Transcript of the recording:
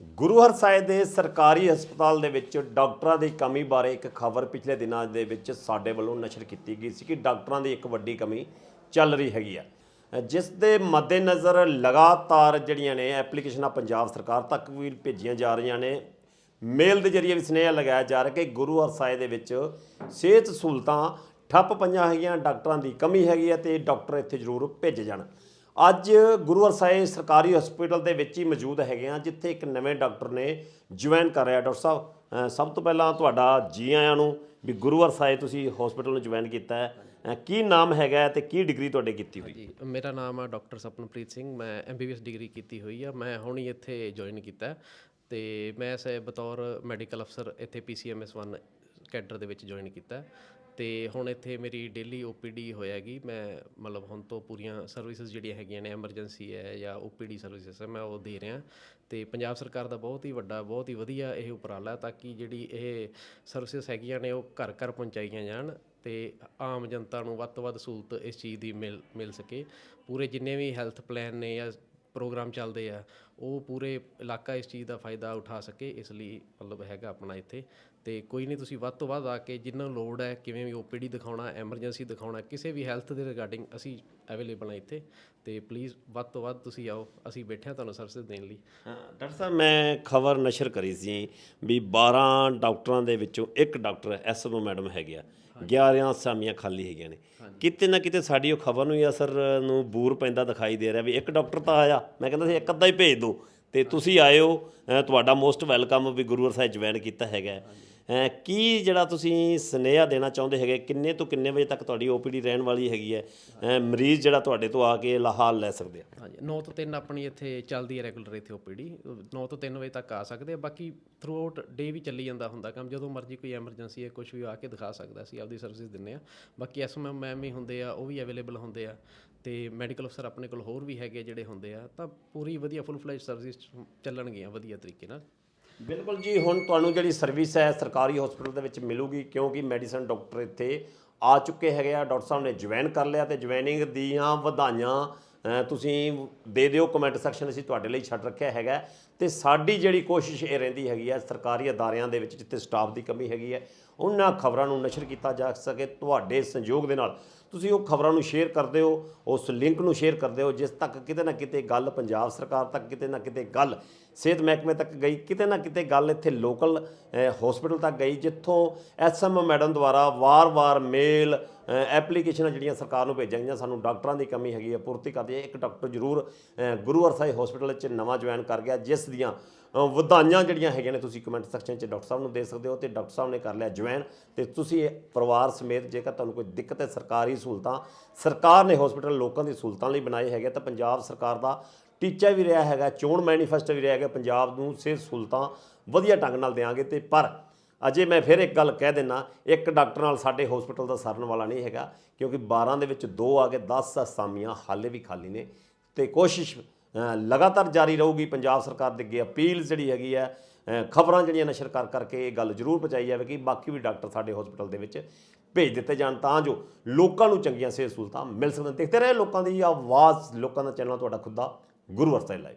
ਗੁਰੂ ਹਰਸਾਏ ਦੇ ਸਰਕਾਰੀ ਹਸਪਤਾਲ ਦੇ ਵਿੱਚ ਡਾਕਟਰਾਂ ਦੀ ਕਮੀ ਬਾਰੇ ਇੱਕ ਖਬਰ ਪਿਛਲੇ ਦਿਨਾਂ ਦੇ ਵਿੱਚ ਸਾਡੇ ਵੱਲੋਂ ਨਸ਼ਰ ਕੀਤੀ ਗਈ ਸੀ ਕਿ ਡਾਕਟਰਾਂ ਦੀ ਇੱਕ ਵੱਡੀ ਕਮੀ ਚੱਲ ਰਹੀ ਹੈਗੀ ਆ। ਜਿਸ ਦੇ ਮੱਦੇਨਜ਼ਰ ਲਗਾਤਾਰ ਜਿਹੜੀਆਂ ਨੇ ਐਪਲੀਕੇਸ਼ਨਾਂ ਪੰਜਾਬ ਸਰਕਾਰ ਤੱਕ ਵੀ ਭੇਜੀਆਂ ਜਾ ਰਹੀਆਂ ਨੇ। ਮੇਲ ਦੇ ਜਰੀਏ ਵੀ ਸੁਨੇਹਾ ਲਗਾਇਆ ਜਾ ਰਿਹਾ ਕਿ ਗੁਰੂ ਹਰਸਾਏ ਦੇ ਵਿੱਚ ਸਿਹਤ ਸਹੂਲਤਾਂ ਠੱਪ ਪਈਆਂ ਹੈਗੀਆਂ, ਡਾਕਟਰਾਂ ਦੀ ਕਮੀ ਹੈਗੀ ਹੈ ਤੇ ਡਾਕਟਰ ਇੱਥੇ ਜ਼ਰੂਰ ਭੇਜੇ ਜਾਣ। ਅੱਜ ਗੁਰੂ ਸਾਹਿਬ ਸਰਕਾਰੀ ਹਸਪੀਟਲ ਦੇ ਵਿੱਚ ਹੀ ਮੌਜੂਦ ਹੈਗੇ ਆ, ਜਿੱਥੇ ਇੱਕ ਨਵੇਂ ਡਾਕਟਰ ਨੇ ਜੁਆਇਨ ਕਰ ਰਿਹਾ ਡਾਕਟਰ ਸਾਹਿਬ ਸਭ ਤੋਂ ਪਹਿਲਾਂ ਤੁਹਾਡਾ ਜੀ ਆਇਆਂ ਨੂੰ ਵੀ ਗੁਰੂ ਸਾਹਿਬ ਤੁਸੀਂ ਹਸਪੀਟਲ ਨੂੰ ਜੁਆਇਨ ਕੀਤਾ ਹੈ। ਕੀ ਨਾਮ ਹੈਗਾ ਹੈ ਤੇ ਕੀ ਡਿਗਰੀ ਤੁਹਾਡੇ ਕੀਤੀ ਹੋਈ? ਜੀ ਮੇਰਾ ਨਾਮ ਆ ਡਾਕਟਰ ਸਪਨਪ੍ਰੀਤ ਸਿੰਘ, ਮੈਂ ਐਮਬੀਬੀਐਸ ਡਿਗਰੀ ਕੀਤੀ ਹੋਈ ਆ। ਮੈਂ ਹੁਣੀ ਇੱਥੇ ਜੁਆਇਨ ਕੀਤਾ ਹੈ ਤੇ ਮੈਂ ਸੇ ਬਤੌਰ ਮੈਡੀਕਲ ਅਫਸਰ, ਇੱਥੇ ਪੀਸੀਐਮਐਸ 1 ਕੈਡਰ ਦੇ ਵਿੱਚ ਜੁਆਇਨ ਕੀਤਾ। ਹੈ ਤੇ ਹੁਣ ਇੱਥੇ ਮੇਰੀ ਡੇਲੀ ਓਪੀਡੀ ਹੋਇਆਗੀ ਮੈਂ ਮਤਲਬ ਹੁਣ ਤੋਂ ਪੂਰੀਆਂ ਸਰਵਿਸਿਜ਼ ਜਿਹੜੀਆਂ ਹੈਗੀਆਂ ਨੇ ਐਮਰਜੈਂਸੀ ਹੈ ਜਾਂ ਓਪੀਡੀ ਸਰਵਿਸਿਜ਼ ਹੈ, ਮੈਂ ਉਹ ਦੇ ਰਿਹਾ। ਤੇ ਪੰਜਾਬ ਸਰਕਾਰ ਦਾ ਬਹੁਤ ਹੀ ਵੱਡਾ, ਬਹੁਤ ਹੀ ਵਧੀਆ ਇਹ ਉਪਰਾਲਾ ਤਾਂ ਕਿ ਜਿਹੜੀ ਇਹ ਸਰਵਿਸਿਜ਼ ਹੈਗੀਆਂ ਨੇ ਉਹ ਘਰ ਘਰ ਪਹੁੰਚਾਈਆਂ ਜਾਣ ਤੇ ਆਮ ਜਨਤਾ ਨੂੰ ਵੱਧ ਤੋਂ ਵੱਧ ਸਹੂਲਤ ਇਸ ਚੀਜ਼ ਦੀ ਮਿਲ ਮਿਲ ਸਕੇ। ਪੂਰੇ ਜਿੰਨੇ ਵੀ ਹੈਲਥ ਪਲਾਨ ਨੇ ਜਾਂ ਪ੍ਰੋਗਰਾਮ ਚੱਲਦੇ ਆ, ਉਹ ਪੂਰੇ ਇਲਾਕਾ ਇਸ ਚੀਜ਼ ਦਾ ਫਾਇਦਾ ਉਠਾ ਸਕੇ, ਇਸ ਲਈ ਮਤਲਬ ਹੈਗਾ ਆਪਣਾ ਇੱਥੇ। ਤੇ ਕੋਈ ਨਹੀਂ, ਤੁਸੀਂ ਵੱਧ ਤੋਂ ਵੱਧ ਆ ਕੇ ਜਿੰਨਾ ਲੋੜ ਹੈ, ਕਿਵੇਂ ਵੀ ਓਪੀਡੀ ਦਿਖਾਉਣਾ, ਐਮਰਜੈਂਸੀ ਦਿਖਾਉਣਾ, ਕਿਸੇ ਵੀ ਹੈਲਥ ਦੇ ਰਿਗਾਰਡਿੰਗ ਅਸੀਂ ਅਵੇਲੇਬਲ ਹਾਂ ਇੱਥੇ। ਤੇ ਪਲੀਜ਼ ਵੱਧ ਤੋਂ ਵੱਧ ਤੁਸੀਂ ਆਓ, ਅਸੀਂ ਬੈਠੇ ਹਾਂ ਤੁਹਾਨੂੰ ਸਰਵਿਸ ਦੇਣ ਲਈ। ਡਾਕਟਰ ਸਾਹਿਬ, ਮੈਂ ਖਬਰ ਨਸ਼ਰ ਕਰੀ ਸੀ ਵੀ 12 ਡਾਕਟਰਾਂ ਦੇ ਵਿੱਚੋਂ ਇੱਕ ਡਾਕਟਰ ਐਸਐਮਓ ਮੈਡਮ ਹੈਗੇ ਆ। 11 ਅਸਾਮੀਆਂ ਖਾਲੀ ਹੈਗੀਆਂ ਨੇ। ਕਿਤੇ ਨਾ ਕਿਤੇ ਸਾਡੀ ਉਹ ਖਬਰ ਨੂੰ ਹੀ ਅਸਰ ਨੂੰ ਬੂਰ ਪੈਂਦਾ ਦਿਖਾਈ ਦੇ ਰਿਹਾ ਵੀ ਇੱਕ ਡਾਕਟਰ ਤਾਂ ਆਇਆ। ਮੈਂ ਕਹਿੰਦਾ ਸੀ ਇੱਕ ਅੱਧਾ ਹੀ ਭੇਜ ਦਿਓ ਤੇ ਤੁਸੀਂ ਆਇਓ ਤੁਹਾਡਾ ਮੋਸਟ ਵੈਲਕਮ ਵੀ ਗੁਰੂ ਸਾਹਿਬ ਜੁਆਇਨ ਕੀਤਾ ਹੈਗਾ। ਕੀ ਜਿਹੜਾ ਤੁਸੀਂ ਸੁਨੇਹਾ ਦੇਣਾ ਚਾਹੁੰਦੇ ਹੈਗੇ? ਕਿੰਨੇ ਤੋਂ ਕਿੰਨੇ ਵਜੇ ਤੱਕ ਤੁਹਾਡੀ ਓਪੀਡੀ ਰਹਿਣ ਵਾਲੀ ਹੈਗੀ ਹੈ? ਮਰੀਜ਼ ਜਿਹੜਾ ਤੁਹਾਡੇ ਤੋਂ ਆ ਕੇ ਲਾਹਾਲ ਲੈ ਸਕਦੇ ਆ। ਹਾਂਜੀ 9 ਤੋਂ 3 ਆਪਣੀ ਇੱਥੇ ਚੱਲਦੀ ਹੈ ਰੈਗੂਲਰ ਇੱਥੇ ਓਪੀਡੀ 9 ਤੋਂ 3 ਵਜੇ ਤੱਕ ਆ ਸਕਦੇ ਆ। ਬਾਕੀ ਥਰੂ ਆਊਟ ਡੇ ਵੀ ਚੱਲੀ ਜਾਂਦਾ ਹੁੰਦਾ ਕੰਮ। ਜਦੋਂ ਮਰਜ਼ੀ ਕੋਈ ਐਮਰਜੈਂਸੀ ਹੈ ਕੁਝ ਵੀ ਆ ਕੇ ਦਿਖਾ ਸਕਦਾ ਸੀ ਆਪਦੀ ਸਰਵਿਸ ਦਿੰਨੇ ਆ ਬਾਕੀ ਐਸਐਮਐਮ ਮੈਮ ਵੀ ਹੁੰਦੇ ਆ, ਉਹ ਵੀ ਅਵੇਲੇਬਲ ਹੁੰਦੇ ਆ। ਤੇ ਮੈਡੀਕਲ ਅਫਸਰ ਆਪਣੇ ਕੋਲ ਹੋਰ ਵੀ ਹੈਗੇ ਜਿਹੜੇ ਹੁੰਦੇ ਆ। ਤਾਂ ਪੂਰੀ ਵਧੀਆ ਫੁੱਲ ਫਲੈਜ ਸਰਵਿਸ ਚੱਲਣਗੀਆਂ ਵਧੀਆ ਤਰੀਕੇ ਨਾਲ। ਬਿਲਕੁਲ ਜੀ, ਹੁਣ ਤੁਹਾਨੂੰ ਜਿਹੜੀ ਸਰਵਿਸ ਹੈ ਸਰਕਾਰੀ ਹਸਪੀਟਲ ਦੇ ਵਿੱਚ ਮਿਲੂਗੀ, ਕਿਉਂਕਿ ਮੈਡੀਸਨ ਡਾਕਟਰ ਇੱਥੇ ਆ ਚੁੱਕੇ ਹੈਗੇ ਆ, ਡਾਕਟਰ ਸਾਹਿਬ ਨੇ ਜੁਆਇਨ ਕਰ ਲਿਆ ਤੇ ਜੁਆਇਨਿੰਗ ਦੀਆਂ ਵਧਾਈਆਂ ਤੁਸੀਂ ਦੇ ਦਿਓ ਕਮੈਂਟ ਸੈਕਸ਼ਨ ਅਸੀਂ ਤੁਹਾਡੇ ਲਈ ਛੱਡ ਰੱਖਿਆ ਹੈਗਾ। ਤੇ ਸਾਡੀ ਜਿਹੜੀ ਕੋਸ਼ਿਸ਼ ਇਹ ਰਹਿੰਦੀ ਹੈਗੀ ਹੈ ਸਰਕਾਰੀ ਅਦਾਰਿਆਂ ਦੇ ਵਿੱਚ ਜਿੱਥੇ ਸਟਾਫ ਦੀ ਕਮੀ ਹੈਗੀ ਹੈ ਉਹਨਾਂ ਖਬਰਾਂ ਨੂੰ ਨਸ਼ਰ ਕੀਤਾ ਜਾ ਸਕੇ ਤੁਹਾਡੇ ਸੰਯੋਗ ਦੇ ਨਾਲ। ਤੁਸੀਂ ਉਹ ਖਬਰਾਂ ਨੂੰ ਸ਼ੇਅਰ ਕਰਦੇ ਹੋ, ਉਸ ਲਿੰਕ ਨੂੰ ਸ਼ੇਅਰ ਕਰਦੇ ਹੋ, ਜਿਸ ਤੱਕ ਕਿਤੇ ਨਾ ਕਿਤੇ ਗੱਲ ਪੰਜਾਬ ਸਰਕਾਰ ਤੱਕ ਕਿਤੇ ਨਾ ਕਿਤੇ ਗੱਲ ਸਿਹਤ ਮਹਿਕਮੇ ਤੱਕ ਗਈ, ਕਿਤੇ ਨਾ ਕਿਤੇ ਗੱਲ ਇੱਥੇ ਲੋਕਲ ਹਸਪੀਟਲ ਤੱਕ ਗਈ, ਜਿੱਥੋਂ ਐਸਐਮ ਮੈਡਮ ਦੁਆਰਾ ਵਾਰ-ਵਾਰ ਮੇਲ ਐਪਲੀਕੇਸ਼ਨਾਂ ਜਿਹੜੀਆਂ ਸਰਕਾਰ ਨੂੰ ਭੇਜੀਆਂ ਗਈਆਂ, ਸਾਨੂੰ ਡਾਕਟਰਾਂ ਦੀ ਕਮੀ ਹੈਗੀ ਹੈ ਪੂਰਤੀ ਕਰਦੀ ਹੈ। ਇੱਕ ਡਾਕਟਰ ਜ਼ਰੂਰ ਗੁਰੂ ਹਰਸਾਈ ਹਸਪੀਟਲ 'ਚ ਨਵਾਂ ਜੁਆਇਨ ਕਰ ਗਿਆ, ਜਿਸ ਦੀਆਂ ਵਧਾਈਆਂ ਜਿਹੜੀਆਂ ਹੈਗੀਆਂ ਨੇ, ਤੁਸੀਂ ਕਮੈਂਟ ਸੈਕਸ਼ਨ 'ਚ ਡਾਕਟਰ ਸਾਹਿਬ ਨੂੰ ਦੇ ਸਕਦੇ ਹੋ ਤੇ ਡਾਕਟਰ ਸਾਹਿਬ ਨੇ ਕਰ ਲਿਆ ਜੁਆਇਨ ਤੇ ਤੁਸੀਂ ਇਹ ਪਰਿਵਾਰ ਸਮੇਤ ਜੇਕਰ ਤੁਹਾਨੂੰ ਕੋਈ ਦਿੱਕਤ ਹੈ, ਸਰਕਾਰੀ ਸਹੂਲਤਾਂ, ਸਰਕਾਰ ਨੇ ਹਸਪੀਟਲ ਲੋਕਾਂ ਦੀ ਸਹੂਲਤਾਂ ਲਈ ਬਣਾਏ ਹੈਗੇ ਤਾਂ ਪੰਜਾਬ ਸਰਕਾਰ ਦਾ ਟੀਚਾ ਵੀ ਰਿਹਾ ਹੈਗਾ, ਚੋਣ ਮੈਨੀਫੈਸਟੋ ਵੀ ਰਿਹਾ ਹੈਗਾ, ਪੰਜਾਬ ਨੂੰ ਸਿਹਤ ਸਹੂਲਤਾਂ ਵਧੀਆ ਢੰਗ ਨਾਲ ਦੇਵਾਂਗੇ ਤੇ ਪਰ ਅਜੇ ਮੈਂ ਫਿਰ ਇੱਕ ਗੱਲ ਕਹਿ ਦਿੰਨਾ, ਇੱਕ ਡਾਕਟਰ ਨਾਲ ਸਾਡੇ ਹਸਪੀਟਲ ਦਾ ਸਰਨ ਵਾਲਾ ਨਹੀਂ ਹੈਗਾ, ਕਿਉਂਕਿ 12 ਦੇ ਵਿੱਚ 2 ਆ ਕੇ 10 ਅਸਾਮੀਆਂ ਹਾਲੇ ਵੀ ਖਾਲੀ ਨੇ। ਤੇ ਕੋਸ਼ਿਸ਼ ਲਗਾਤਾਰ ਜਾਰੀ ਰਹੂਗੀ ਪੰਜਾਬ ਸਰਕਾਰ ਦੇ ਅੱਗੇ ਅਪੀਲ ਜਿਹੜੀ ਹੈਗੀ ਹੈ ਖਬਰਾਂ ਜਿਹੜੀਆਂ ਨਸ਼ਰ ਕਰ ਕਰਕੇ ਇਹ ਗੱਲ ਜ਼ਰੂਰ ਪਹੁੰਚਾਈ ਜਾਵੇ ਕਿ ਬਾਕੀ ਵੀ ਡਾਕਟਰ ਸਾਡੇ ਹਸਪੀਟਲ ਦੇ ਵਿੱਚ ਭੇਜ ਦਿੱਤੇ ਜਾਣ ਤਾਂ ਜੋ ਲੋਕਾਂ ਨੂੰ ਚੰਗੀਆਂ ਸਿਹਤ ਸਹੂਲਤਾਂ ਮਿਲ ਸਕਣ। ਦੇਖਦੇ ਰਹੇ ਲੋਕਾਂ ਦੀ ਆਵਾਜ਼, ਲੋਕਾਂ ਦਾ ਚੈਨਲ ਤੁਹਾਡਾ ਖੁਦ ਦਾ ਗੁਰੂ ਅਰਸਾਈ ਲਾਈਵ।